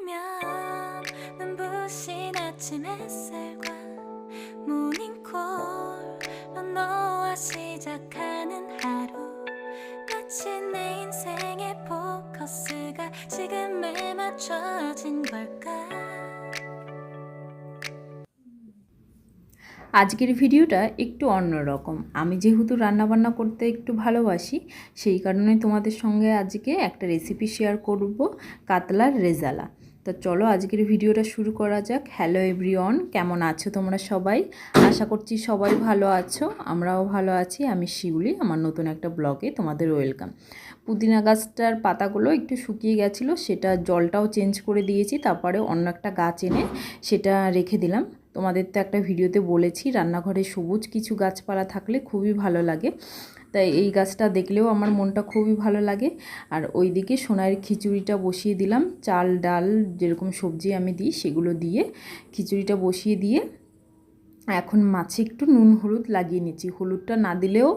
오면 눈부신 아침 햇살과 모닝콜로 너와 시작하는 하루 마치 내 인생의 포커스가 지금에 맞춰진 걸까 আজকের ভিডিওটা একটু অন্যরকম আমি যেহেতু রান্নাবান্না করতে একটু ভালোবাসি সেই কারণে তোমাদের সঙ্গে আজকে একটা রেসিপি শেয়ার করব কাতলার রেজালা তো চলো আজকের ভিডিওটা শুরু করা যাক। হ্যালো এভরিওয়ান কেমন আছো তোমরা সবাই? আশা করছি সবাই ভালো আছো, আমরাও ভালো আছি। আমি শিউলি, আমার নতুন একটা ব্লগে তোমাদের ওয়েলকাম পুদিনা গাছটার পাতাগুলো একটু শুকিয়ে গেছিল, সেটা জলটাও চেঞ্জ করে দিয়েছি, তারপরে অন্য একটা গাছ এনে সেটা রেখে দিলাম। তোমাদের তো একটা ভিডিওতে বলেছি, রান্নাঘরে সবুজ কিছু গাছপালা থাকলে খুবই ভালো লাগে। তাই এই গাছটা দেখলেও আমার মনটা খুবই ভালো লাগে। আর ওইদিকে সোনার খিচুড়িটা বসিয়ে দিলাম। চাল, ডাল যেরকম সবজি আমি দিই সেগুলো দিয়ে খিচুড়িটা বসিয়ে দিয়ে এখন মাছে একটু নুন, হলুদ লাগিয়ে নিচ্ছি। হলুদটা না দিলেও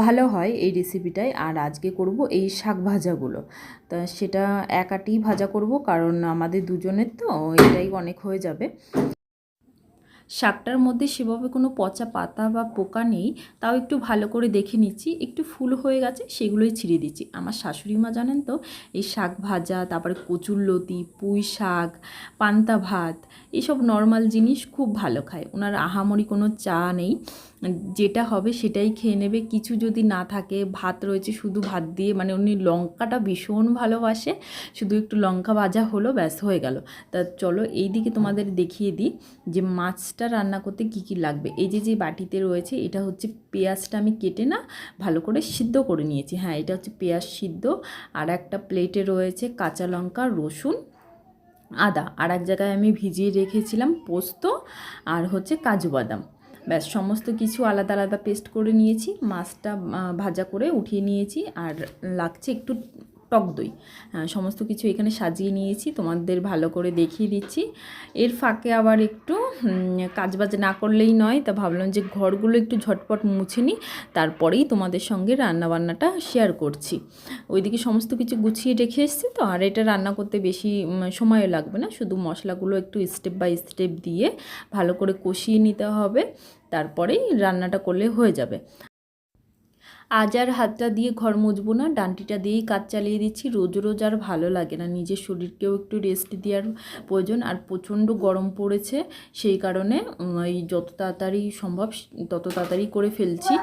ভালো হয় এই রেসিপিটায় আর আজকে করব এই শাক ভাজাগুলো। তা সেটা একাটি ভাজা করব কারণ আমাদের দুজনের তো, এটাই অনেক হয়ে যাবে। শাকটার মধ্যে সেভাবে কোনো পচা পাতা বা পোকা নেই, তাও একটু ভালো করে দেখে নিচ্ছি। একটু ফুল হয়ে গেছে, সেগুলোই ছিঁড়ে দিচ্ছি। আমার শাশুড়ি মা জানেন তো, এই শাক ভাজা, তারপরে কচুরলতি পুঁই শাক, পান্তা ভাত, এসব নর্মাল জিনিস খুব ভালো খায়। ওনার আহামরি কোনো চা নেই। যেটা হবে সেটাই খেয়ে নেবে। কিছু যদি না থাকে, ভাত রয়েছে শুধু ভাত দিয়ে মানে উনি লঙ্কাটা ভীষণ ভালোবাসে। শুধু একটু লঙ্কা ভাজা হলো, ব্যাস হয়ে গেল। তা চলো এই দিকে তোমাদের দেখিয়ে দিই যে মাছটা রান্না করতে কি কি লাগবে? এই যে যে বাটিতে রয়েছে, এটা হচ্ছে পেঁয়াজটা আমি কেটে না ভালো করে সিদ্ধ করে নিয়েছি। হ্যাঁ এটা হচ্ছে পেঁয়াজ সিদ্ধ। আর একটা প্লেটে রয়েছে কাঁচা লঙ্কা, রসুন, আদা। আর এক জায়গায় আমি ভিজিয়ে রেখেছিলাম পোস্ত আর হচ্ছে কাজু বাদাম। ব্যাস, সমস্ত কিছু আলাদা আলাদা পেস্ট করে নিয়েছি। মাছটা ভাজা করে উঠিয়ে নিয়েছি। আর লাগছে একটু টক দই। সমস্ত কিছু এখানে সাজিয়ে নিয়েছি, তোমাদের ভালো করে দেখিয়ে দিচ্ছি। এর ফাঁকে আবার একটু কাজ বাজ না করলেই নয়, তা ভাবলাম যে ঘরগুলো একটু ঝটপট মুছে নিই, তারপরেই তোমাদের সঙ্গে রান্নাবান্নাটা শেয়ার করছি। ওইদিকে সমস্ত কিছু গুছিয়ে রেখে এসেছি তো, আর এটা রান্না করতে বেশি সময়ও লাগবে না, শুধু মশলাগুলো একটু স্টেপ বাই স্টেপ দিয়ে ভালো করে কষিয়ে নিতে হবে, তারপরেই রান্নাটা করলে হয়ে যাবে। আজ আর হাতটা দিয়ে ঘর মুজবো না, ডান্টিটা দিয়েই কাজ চালিয়ে দিচ্ছি। রোজ রোজ আর ভালো লাগে না। নিজের শরীরকেও একটু রেস্ট দেওয়ার প্রয়োজন। আর প্রচণ্ড গরম পড়েছে, সেই কারণে এই যত তাড়াতাড়ি সম্ভব তত তাড়াতাড়ি করে ফেলছি।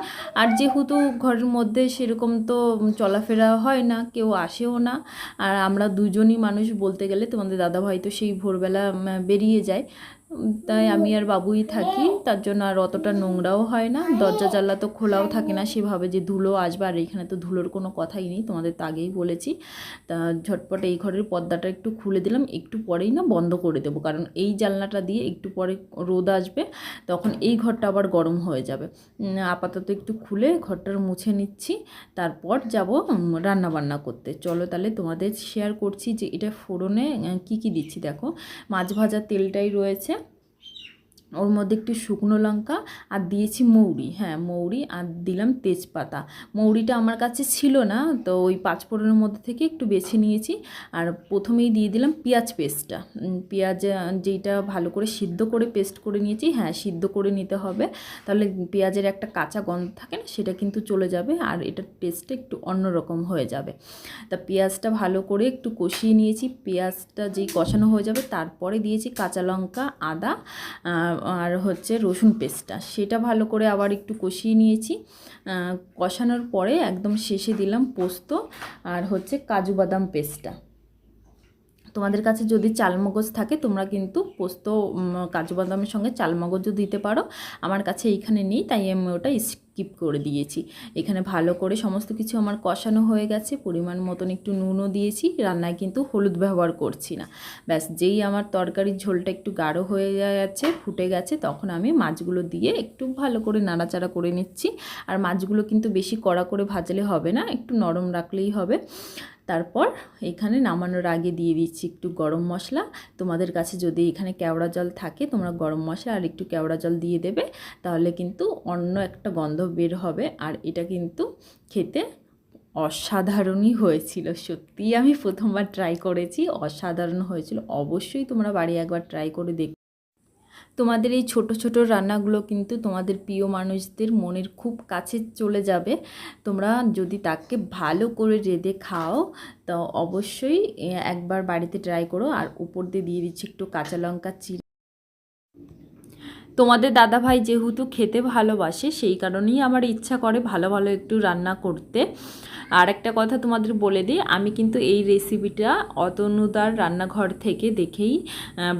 আর যেহেতু ঘরের মধ্যে সেরকম তো চলাফেরা হয় না, কেউ আসেও না। আর আমরা দুজনই মানুষ বলতে গেলে তোমাদের দাদাভাই তো সেই ভোরবেলা বেরিয়ে যায়। তাই আমি আর বাবুই থাকি, তার জন্য আর অতটা নোংরাও হয় না। দরজা, জানলা তো খোলাও থাকে না সেভাবে যে ধুলো আসবে, আর এখানে তো ধুলোর কোনো কথাই নেই, তোমাদের তো আগেই বলেছি। তা ঝটপট এই ঘরের পর্দাটা একটু খুলে দিলাম, একটু পরেই না বন্ধ করে দেবো, কারণ এই জানলাটা দিয়ে একটু পরে রোদ আসবে, তখন এই ঘরটা আবার গরম হয়ে যাবে। আপাতত একটু খুলে ঘরটার মুছে নিচ্ছি, তারপর যাব রান্না বান্না করতে। চলো তাহলে তোমাদের শেয়ার করছি যে এটা ফোড়নে কি কি দিচ্ছি দেখো। মাছ ভাজার তেলটাই রয়েছে ওর মধ্যে একটু শুকনো লঙ্কা আর দিয়েছি মৌরি। হ্যাঁ মৌরি আর দিলাম তেজপাতা। মৌরিটা আমার কাছে ছিল না, তো ওই পাঁচফোড়নের মধ্যে থেকে একটু বেছে নিয়েছি। আর প্রথমেই দিয়ে দিলাম পেঁয়াজ পেস্টটা। পেঁয়াজ যেইটা ভালো করে সিদ্ধ করে পেস্ট করে নিয়েছি হ্যাঁ সিদ্ধ করে নিতে হবে। তাহলে পেঁয়াজের একটা কাঁচা গন্ধ থাকে না, সেটা কিন্তু চলে যাবে আর এটার টেস্টটা একটু অন্যরকম হয়ে যাবে। তা পেঁয়াজটা ভালো করে একটু কষিয়ে নিয়েছি। পেঁয়াজটা যেই কষানো হয়ে যাবে, তারপরে দিয়েছি কাঁচা লঙ্কা, আদা আর হচ্ছে রসুন পেস্টটা। সেটা ভালো করে আবার একটু কষিয়ে নিয়েছি। কষানোর পরে একদম শেষে দিলাম পোস্ত আর হচ্ছে কাজু বাদাম পেস্টটা। তোমাদের কাছে যদি চালমগজ থাকে, তোমরা কিন্তু পোস্ত কাজু বাদামের সঙ্গে চালমগজও দিতে পারো। আমার কাছে এইখানে নেই, তাই আমি ওটা স্কিপ করে দিয়েছি। এখানে ভালো করে সমস্ত কিছু আমার কষানো হয়ে গেছে, পরিমাণ মতন একটু নুনও দিয়েছি, রান্নায় কিন্তু হলুদ ব্যবহার করছি না। ব্যাস, যেই আমার তরকারির ঝোলটা একটু গাঢ় হয়ে যাচ্ছে, ফুটে গেছে, তখন আমি মাছগুলো দিয়ে একটু ভালো করে নাড়াচাড়া করে নিচ্ছি। আর মাছগুলো কিন্তু বেশি কড়া করে ভাজলে হবে না, একটু নরম রাখলেই হবে। তারপর এখানে নামানোর আগে দিয়ে দিচ্ছি একটু গরম মশলা। তোমাদের কাছে যদি এখানে কেওড়া জল থাকে, তোমরা গরম মশলা আর একটু কেওড়া জল দিয়ে দেবে, তাহলে কিন্তু অন্য একটা গন্ধ বের হবে। আর এটা কিন্তু খেতে অসাধারণই হয়েছিল, সত্যিই আমি প্রথমবার ট্রাই করেছি, অসাধারণ হয়েছিল। অবশ্যই তোমরা বাড়ি একবার ট্রাই করে দেখ। তোমাদের এই ছোট ছোট রান্নাগুলো কিন্তু তোমাদের প্রিয় মানুষদের মনের খুব কাছে চলে যাবে। তোমরা যদি তাকে ভালো করে রেঁধে খাও, তো অবশ্যই একবার বাড়িতে ট্রাই করো। আর উপর দিয়ে দিয়ে দিচ্ছি একটু কাঁচা লঙ্কা চিড়ে তোমাদের দাদাভাই যেহেতু খেতে ভালোবাসে, সেই কারণেই আমার ইচ্ছা করে ভালো ভালো একটু রান্না করতে। আর একটা কথা তোমাদের বলে দিই, আমি কিন্তু এই রেসিপিটা অতনুদার রান্নাঘর থেকে দেখেই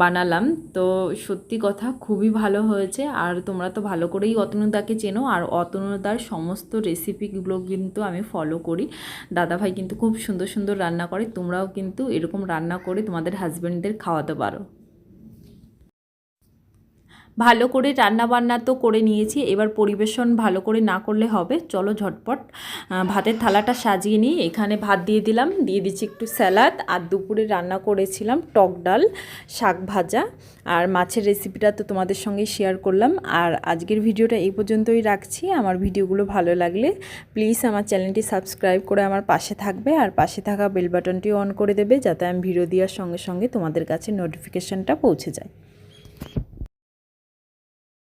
বানালাম। তো সত্যি কথা খুবই ভালো হয়েছে। আর তোমরা তো ভালো করেই অতনুদাকে চেনো। আর অতনুদার সমস্ত রেসিপিগুলো কিন্তু আমি ফলো করি। দাদাভাই কিন্তু খুব সুন্দর সুন্দর রান্না করে। তোমরাও কিন্তু এরকম রান্না করে তোমাদের হাজব্যান্ডদের খাওয়াতে পারো। ভালো করে রান্না বান্না তো করে নিয়েছি, এবার পরিবেশন ভালো করে না করলে হবে। চলো ঝটপট ভাতের থালাটা সাজিয়ে নিই। এখানে ভাত দিয়ে দিলাম, দিয়ে দিচ্ছি একটু স্যালাড আর দুপুরে রান্না করেছিলাম টক ডাল, শাক ভাজা আর মাছের রেসিপিটা তো তোমাদের সঙ্গে শেয়ার করলাম। আর আজকের ভিডিওটা এই পর্যন্তই রাখছি। আমার ভিডিওগুলো ভালো লাগলে প্লিজ আমার চ্যানেলটি সাবস্ক্রাইব করে আমার পাশে থাকবে আর পাশে থাকা বেল বাটনটি অন করে দেবে যাতে আমি ভিডিও দেওয়ার সঙ্গে সঙ্গে তোমাদের কাছে নোটিফিকেশানটা পৌঁছে যায়।